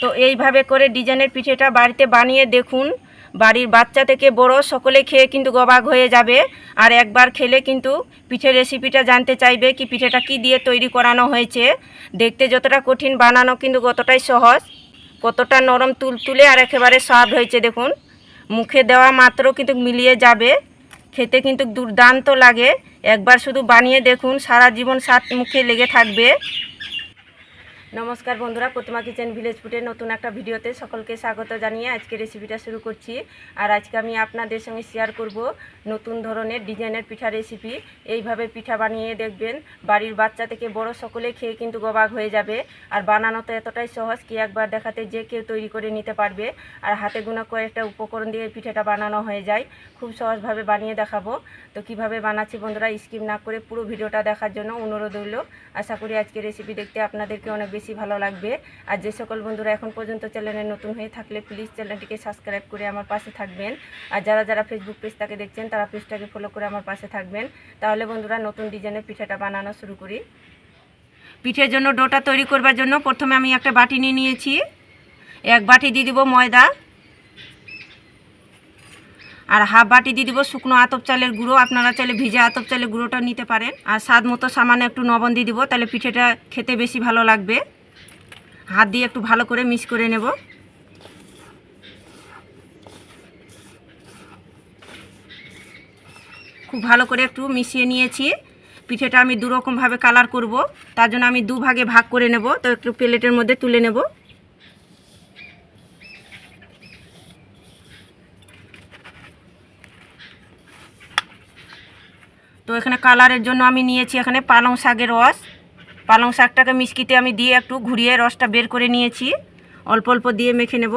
তো এইভাবে করে ডিজাইনের পিঠেটা বাড়িতে বানিয়ে দেখুন। বাড়ির বাচ্চা থেকে বড় সকলে খেয়ে কিন্তু গবাক হয়ে যাবে। আর একবার খেলে কিন্তু পিঠের রেসিপিটা জানতে চাইবে কি পিঠেটা কি দিয়ে তৈরি করানো হয়েছে। দেখতে যতটা কঠিন বানানো কিন্তু কতটাই সহজ। কতটা নরম তুলতুলে আর একেবারে সফট হয়েছে দেখুন। মুখে দেওয়া মাত্র কিন্তু মিলিয়ে যাবে। খেতে কিন্তু দুর্দান্ত লাগে। একবার শুধু বানিয়ে দেখুন, সারা জীবন সাত মুখে লেগে থাকবে। নমস্কার বন্ধুরা, প্রতিমা কিচেন ভিলেজ ফুডের নতুন একটা ভিডিওতে সকলকে স্বাগত জানিয়ে আজকে রেসিপিটা শুরু করছি। আর আজকে আমি আপনাদের সঙ্গে শেয়ার করব নতুন ধরনের ডিজাইনের পিঠা রেসিপি এইভাবে পিঠা বানিয়ে দেখবেন, বাড়ির বাচ্চা থেকে বড় সকলে খেয়ে কিন্তু গবাক হয়ে যাবে। আর বানানো তো এতটাই সহজ কি একবার দেখাতে যে কেউ তৈরি করে নিতে পারবে। আর হাতে গোনা কয়েকটা উপকরণ দিয়ে পিঠাটা বানানো হয়ে যায়। খুব সহজভাবে বানিয়ে দেখাবো। তো কীভাবে বানাচ্ছি বন্ধুরা স্কিপ না করে পুরো ভিডিওটা দেখার জন্য অনুরোধ রইল। আশা করি আজকে রেসিপি দেখতে আপনাদেরকে অনেক বেশি ভালো লাগবে। আর যে সকল বন্ধুরা এখন পর্যন্ত চ্যানেলে নতুন হয়ে থাকলে প্লিজ চ্যানেলটিকে সাবস্ক্রাইব করে আমার পাশে থাকবেন। আর যারা যারা ফেসবুক পেজটাকে দেখছেন, তারা পেজটাকে ফলো করে আমার পাশে থাকবেন। তাহলে বন্ধুরা নতুন ডিজাইনের পিঠাটা বানানো শুরু করি। পিঠের জন্য ডোটা তৈরি করবার জন্য প্রথমে আমি একটা বাটি নিয়ে নিয়েছি। এক বাটি দিয়ে দিব ময়দা। আর হাফ বাটি দিয়ে দিব শুকনো আতপ চালের গুঁড়ো। আপনারা চাইলে ভিজা আতপ চালের গুঁড়োটা নিতে পারেন। আর স্বাদ মতো সামান্য একটু নবন দিয়ে দিব, তাহলে পিঠেটা খেতে বেশি ভালো লাগবে। হাত দিয়ে একটু ভালো করে মিক্স করে নেব। খুব ভালো করে একটু মিশিয়ে নিয়েছি। পিঠেটা আমি দুরকমভাবে কালার করব, তার জন্য আমি দু ভাগে ভাগ করে নেব। তো একটু প্লেটের মধ্যে তুলে নেব। তো এখানে কালারের জন্য আমি নিয়েছি এখানে পালং শাকের রস। পালং শাকটাকে মিষ্কিতে আমি দিয়ে একটু ঘুরিয়ে রসটা বের করে নিয়েছি। অল্প অল্প দিয়ে মেখে নেব।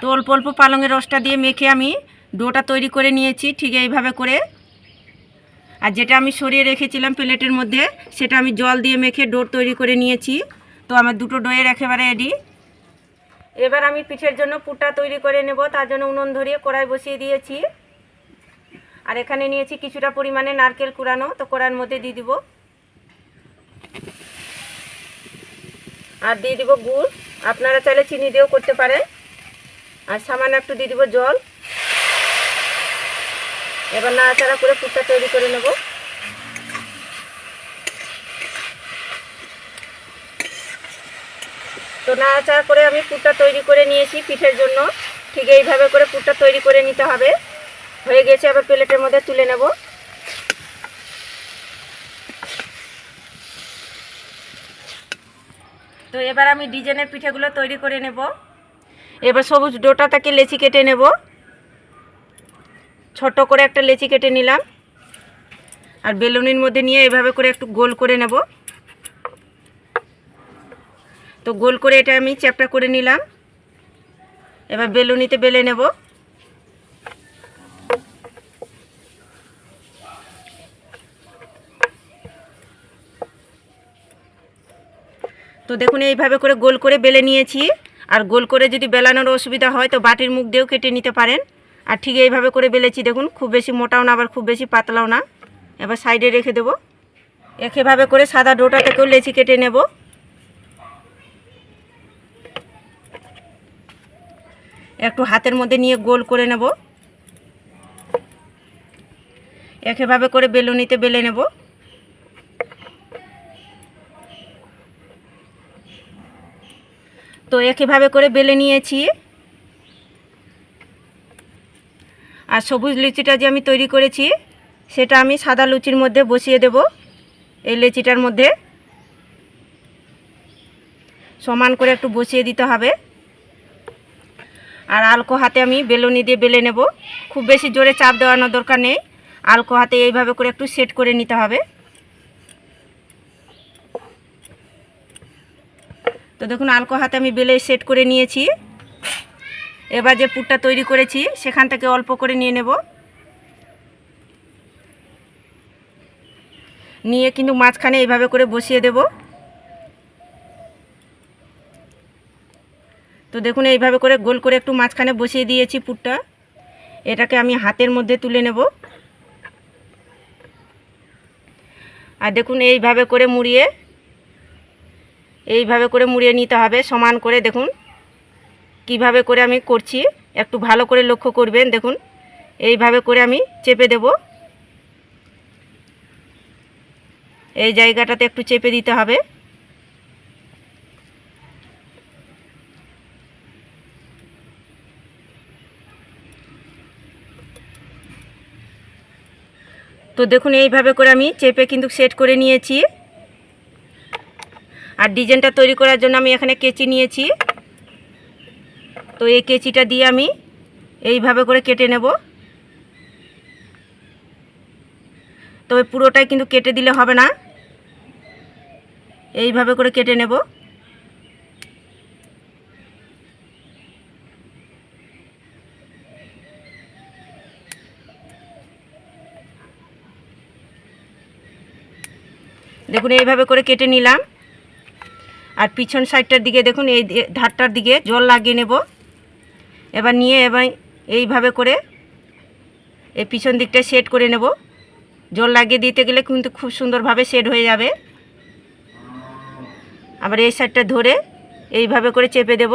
তো অল্প অল্প পালংয়ের রসটা দিয়ে মেখে আমি ডোটা তৈরি করে নিয়েছি, ঠিক এইভাবে করে। আর যেটা আমি সরিয়ে রেখেছিলাম প্লেটের মধ্যে, সেটা আমি জল দিয়ে মেখে ডোর তৈরি করে নিয়েছি। তো আমার দুটো ডোয়ের একেবারে রেডি এবার আমি পিঠের জন্য পুরটা তৈরি করে নেব, তার জন্য উনুন ধরিয়ে কড়াই বসিয়ে দিয়েছি। আর এখানে নিয়েছি কিছুটা পরিমাণে নারকেল কুড়ানো, তো কড়ার মধ্যে দিয়ে দিব। আর দিয়ে দিব গুড়, আপনারা চাইলে চিনি দিয়েও করতে পারেন। আর সামান্য একটু দিয়ে দিব জল। এবার নাড়াচাড়া করে পুরটা তৈরি করে নেব। তো নাড়াচাড়া করে আমি পুরটা তৈরি করে নিয়েছি পিঠের জন্য। ঠিক এইভাবে করে পুরটা তৈরি করে নিতে হবে। হয়ে গেছে আবার প্লেটের মধ্যে তুলে নেব। তো এবার আমি ডিজাইনের পিঠেগুলো তৈরি করে নেব। এবার সবুজ ডোটা থেকে লেচি কেটে নেব। ছোট করে একটা লেচি কেটে নিলাম। আর বেলুনির মধ্যে নিয়ে এভাবে করে একটু গোল করে নেব। তো গোল করে এটা আমি চ্যাপটা করে নিলাম। এবার বেলুনিতে বেলে নেব। তো দেখুন, এইভাবে করে গোল করে বেলে নিয়েছি। আর গোল করে যদি বেলানোর অসুবিধা হয়, তো বাটির মুখ দিয়েও কেটে নিতে পারেন। আর ঠিক এইভাবে করে বেলেছি, দেখুন, খুব বেশি মোটাও না, আবার খুব বেশি পাতলাও না। এবার সাইডে রেখে দেবো। একইভাবে করে সাদা ডোটা থেকেও লেচি কেটে নেব। একটু হাতের মধ্যে নিয়ে গোল করে নেব। একেভাবে করে বেলুনিতে বেলে নেব। তো একেভাবে করে বেলে নিয়েছি। আর সবুজ লুচিটা যে আমি তৈরি করেছি, সেটা আমি সাদা লুচির মধ্যে বসিয়ে দেব, এই লুচিটার মধ্যে। সমান করে একটু বসিয়ে দিতে হবে। আর আলকো হাতে আমি বেলুনি দিয়ে বেলে নেব। খুব বেশি জোরে চাপ দেওয়ানোর দরকার নেই। আলকো হাতে এইভাবে করে একটু সেট করে নিতে হবে। তো দেখুন, আলকো হাতে আমি বেলে সেট করে নিয়েছি। এবার যে পুরটা তৈরি করেছি সেখান থেকে অল্প করে নিয়ে নেব। নিয়ে কিন্তু মাঝখানে এইভাবে করে বসিয়ে দেব। তো দেখুন, এইভাবে করে গোল করে একটু মাঝখানে বসিয়ে দিয়েছি পুরটা। এটাকে আমি হাতের মধ্যে তুলে নেব। আর দেখুন, এইভাবে করে মুড়িয়ে, এইভাবে করে মুড়িয়ে নিতে হবে সমান করে। দেখুন কীভাবে করে আমি করছি, একটু ভালো করে লক্ষ্য করবেন, দেখুন। এইভাবে করে আমি চেপে দেব। এই জায়গাটাতে একটু চেপে দিতে হবে। তো দেখুন, এইভাবে করে আমি চেপে কিন্তু সেট করে নিয়েছি। আর ডিজাইনটা তৈরি করার জন্য আমি এখানে কেচি নিয়েছি। তো এই কেচিটা দিয়ে আমি এইভাবে করে কেটে নেব। তবে পুরোটাই কিন্তু কেটে দিলে হবে না। এইভাবে করে কেটে নেব। দেখুন, এইভাবে করে কেটে নিলাম। আর পিছন সাইডটার দিকে দেখুন, এই ধারটার দিকে জল লাগিয়ে নেব। এবার নিয়ে এবার এইভাবে করে এই পিছন দিকটা সেট করে নেব। জল লাগিয়ে দিতে গেলে কিন্তু খুব সুন্দরভাবে সেট হয়ে যাবে। আবার এই সাইডটা ধরে এইভাবে করে চেপে দেব।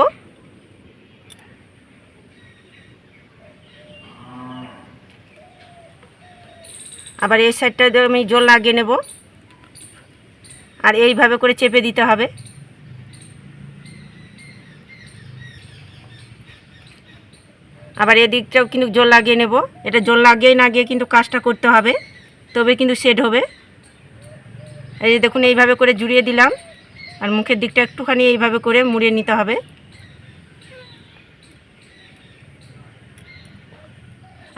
আবার এই সাইডটা আমি জল লাগিয়ে নেব। আর এইভাবে করে চেপে দিতে হবে। আবার এদিকটাও কিন্তু জল লাগিয়ে নেব। এটা জল লাগিয়ে না গিয়ে কিন্তু কাজটা করতে হবে, তবে কিন্তু শেড হবে। এই যে দেখুন, এইভাবে করে জুড়িয়ে দিলাম। আর মুখের দিকটা একটুখানি এইভাবে করে মুড়িয়ে নিতে হবে।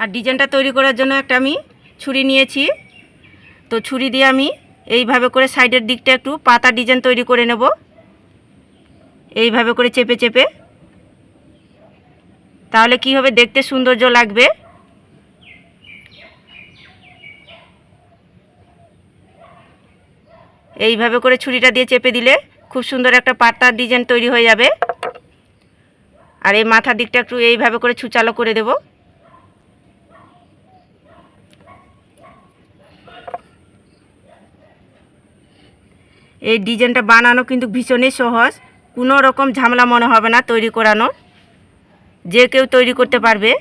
আর ডিজাইনটা তৈরি করার জন্য একটা আমি ছুরি নিয়েছি। তো ছুরি দিয়ে আমি এইভাবে করে সাইডের দিকটা একটু পাতা ডিজাইন তৈরি করে নেব। এইভাবে করে চেপে চেপে। তাহলে কি হবে? দেখতে সৌন্দর্য লাগবে? এইভাবে করে ছুরিটা দিয়ে চেপে দিলে খুব সুন্দর একটা পাতার ডিজাইন তৈরি হয়ে যাবে। আর এই মাথার দিকটা একটু এইভাবে করে ছুচালো করে দেব। এই ডিজাইনটা বানানো কিন্তু ভীষণই সহজ। কোনো রকম ঝামেলা মনে হবে না তৈরি করানো। যে কেউ তৈরি করতে পারবে।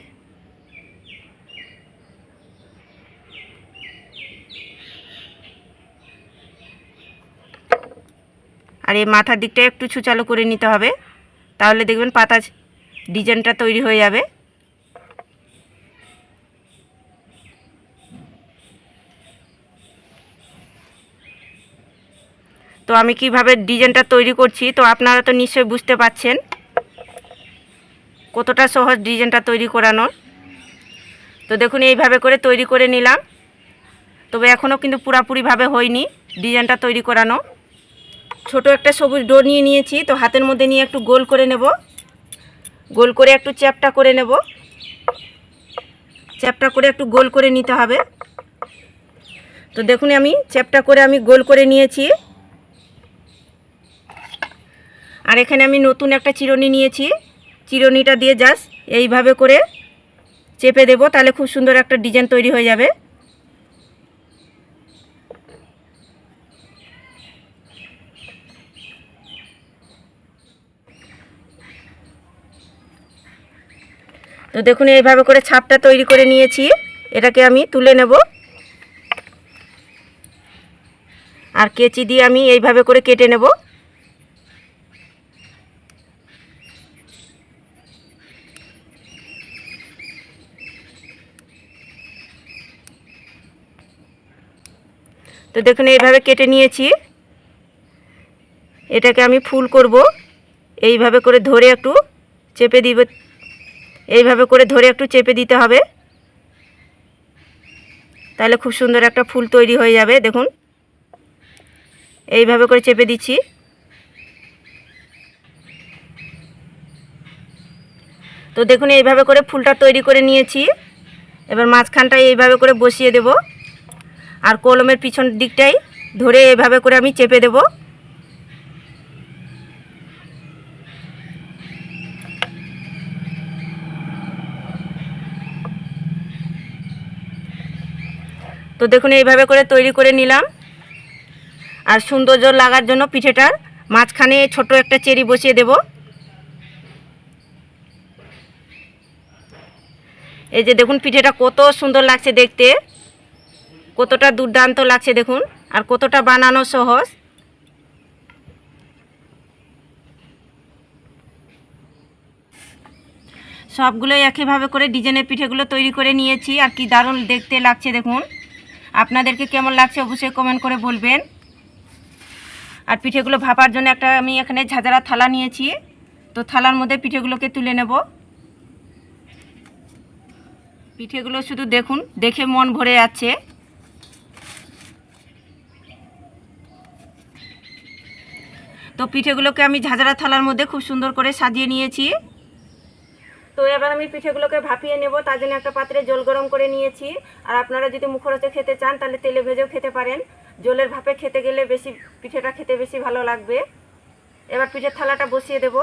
আর এই মাথার দিকটা একটু ছুচালো করে নিতে হবে। তাহলে দেখবেন পাতা ডিজাইনটা তৈরি হয়ে যাবে। তো আমি কীভাবে ডিজাইনটা তৈরি করছি, তো আপনারা তো নিশ্চয়ই বুঝতে পাচ্ছেন। কতটা সহজ ডিজাইনটা তৈরি করানোর। তো দেখুন, এইভাবে করে তৈরি করে নিলাম। তবে এখনও কিন্তু পুরাপুরিভাবে হয়নি ডিজাইনটা তৈরি করানো। ছোট একটা সবুজ ডো নিয়ে নিয়েছি, তো হাতের মধ্যে নিয়ে একটু গোল করে নেব। গোল করে একটু চ্যাপটা করে নেব। চ্যাপটা করে একটু গোল করে নিতে হবে। তো দেখুন, আমি চ্যাপটা করে আমি গোল করে নিয়েছি। আর এখানে আমি নতুন একটা চিরুনি নিয়েছি। চিরুনিটা দিয়ে জাস্ট এইভাবে করে চেপে দেব, তাহলে খুব সুন্দর একটা ডিজাইন তৈরি হয়ে যাবে। তো দেখুন, এইভাবে করে ছাপটা তৈরি করে নিয়েছি, এটাকে আমি তুলে নেব। আর কেচি দিয়ে আমি এইভাবে করে কেটে নেব। তো দেখুন, এইভাবে কেটে নিয়েছি। এটাকে আমি ফুল করব। এইভাবে করে ধরে একটু চেপে দিব। এইভাবে করে ধরে একটু চেপে দিতে হবে। তাহলে খুব সুন্দর একটা ফুল তৈরি হয়ে যাবে, দেখুন। এইভাবে করে চেপে দিচ্ছি। তো দেখুন, এইভাবে করে ফুলটা তৈরি করে নিয়েছি। এবার মাঝখানটা এইভাবে করে বসিয়ে দেব। আর কলমের পিছন দিকটাই ধরে এভাবে করে আমি চেপে দেব। তো দেখুন, এইভাবে করে তৈরি করে নিলাম। আর সৌন্দর্য লাগার জন্য পিঠেটার মাঝখানে ছোট একটা চেরি বসিয়ে দেব। এই যে দেখুন, পিঠেটা কত সুন্দর লাগছে দেখতে। কতটা দুর্দান্ত লাগছে দেখুন, আর কতটা বানানো সহজ। সবগুলোই একইভাবে করে ডিজাইনের পিঠেগুলো তৈরি করে নিয়েছি, আর কি দারুণ দেখতে লাগছে দেখুন। আপনাদেরকে কেমন লাগছে অবশ্যই কমেন্ট করে বলবেন। আর পিঠেগুলো ভাপার জন্য একটা আমি এখানে ঝাঁঝরা থালা নিয়েছি, তো থালার মধ্যে পিঠেগুলোকে তুলে নেব। পিঠেগুলো শুধু দেখুন, দেখে মন ভরে যাচ্ছে। তো পিঠেগুলোকে আমি ঝাঁঝরা থালার মধ্যে খুব সুন্দর করে সাজিয়ে নিয়েছি। তো এবার আমি পিঠেগুলোকে ভাপিয়ে নেব, তার জন্য একটা পাত্রে জল গরম করে নিয়েছি। আর আপনারা যদি মুখরোচে খেতে চান, তাহলে তেলে ভেজেও খেতে পারেন। জলের ভাপে খেতে গেলে বেশি, পিঠেটা খেতে বেশি ভালো লাগবে। এবার পিঠের থালাটা বসিয়ে দেব।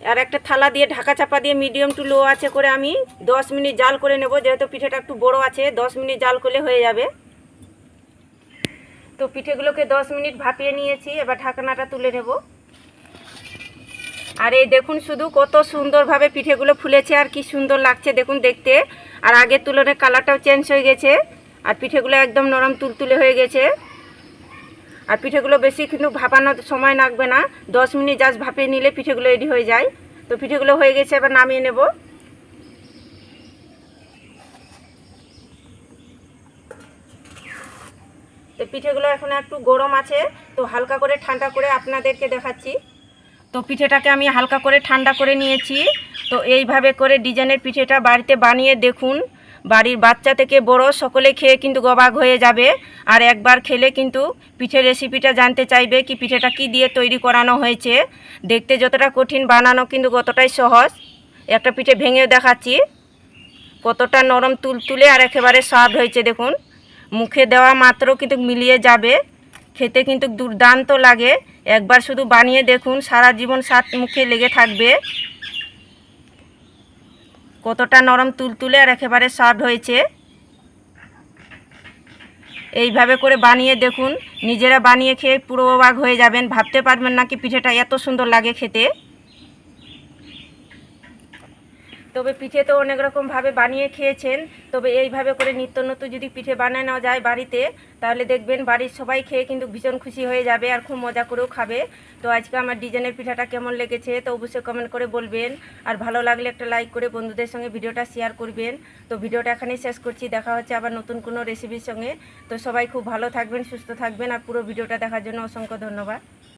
আর একটা থালা দিয়ে ঢাকা চাপা দিয়ে মিডিয়াম টু লো আছে করে আমি দশ মিনিট জাল করে নেব, যেহেতু পিঠেটা একটু বড় আছে, দশ মিনিট জাল করলে হয়ে যাবে। তো পিঠেগুলোকে দশ মিনিট ভাপিয়ে নিয়েছি, এবার ঢাকনাটা তুলে নেব। আর এই দেখুন শুধু কত সুন্দরভাবে পিঠেগুলো ফুলেছে আর কি সুন্দর লাগছে দেখুন দেখতে। আর আগের তুলনায় কালারটাও চেঞ্জ হয়ে গেছে, আর পিঠেগুলো একদম নরম তুলতুলে হয়ে গেছে। আর পিঠেগুলো বেশি কিন্তু ভাপানোর সময় লাগবে না, দশ মিনিট জাস্ট ভাপিয়ে নিলে পিঠেগুলো রেডি হয়ে যায়। তো পিঠেগুলো হয়ে গেছে, এবার নামিয়ে নেব। তো পিঠেগুলো এখন একটু গরম আছে, তো হালকা করে ঠান্ডা করে আপনাদেরকে দেখাচ্ছি। তো পিঠেটাকে আমি হালকা করে ঠান্ডা করে নিয়েছি, তো এইভাবে করে ডিজাইনের পিঠেটা বাড়িতে বানিয়ে দেখুন। বাড়ির বাচ্চা থেকে বড় সকলে খেয়ে কিন্তু গবাক হয়ে যাবে, আর একবার খেলে কিন্তু পিঠের রেসিপিটা জানতে চাইবে কি পিঠেটা কি দিয়ে তৈরি করানো হয়েছে। দেখতে যতটা কঠিন বানানো কিন্তু কতটাই সহজ। একটা পিঠে ভেঙেও দেখাচ্ছি, কতটা নরম তুলতুলে আর একেবারে সফট হয়েছে দেখুন। মুখে দেওয়া মাত্র কিন্তু মিলিয়ে যাবে। খেতে কিন্তু দুর্দান্ত লাগে। একবার শুধু বানিয়ে দেখুন, সারা জীবন সাত মুখে লেগে থাকবে। কতটা নরম তুলতুলে আর একেবারে সফট হয়েছে। এইভাবে করে বানিয়ে দেখুন। নিজেরা বানিয়ে খেয়ে পুরো অবাক হয়ে যাবেন। ভাবতে পারবেন না কি পিঠেটা এত সুন্দর লাগে খেতে। তবে পিঠে তো অনেক রকমভাবে বানিয়ে খেয়েছেন, তবে এইভাবে করে নিত্য নতুন যদি পিঠে বানানো যায় বাড়িতে, তাহলে দেখবেন বাড়ির সবাই খেয়ে কিন্তু ভীষণ খুশি হয়ে যাবে আর খুব মজা করেও খাবে। তো আজকে আমার ডিজাইনের পিঠাটা কেমন লেগেছে, তো অবশ্যই কমেন্ট করে বলবেন। আর ভালো লাগলে একটা লাইক করে বন্ধুদের সঙ্গে ভিডিওটা শেয়ার করবেন। তো ভিডিওটা এখানেই শেষ করছি, দেখা হচ্ছে আবার নতুন কোনো রেসিপির সঙ্গে। তো সবাই খুব ভালো থাকবেন, সুস্থ থাকবেন, আর পুরো ভিডিওটা দেখার জন্য অসংখ্য ধন্যবাদ।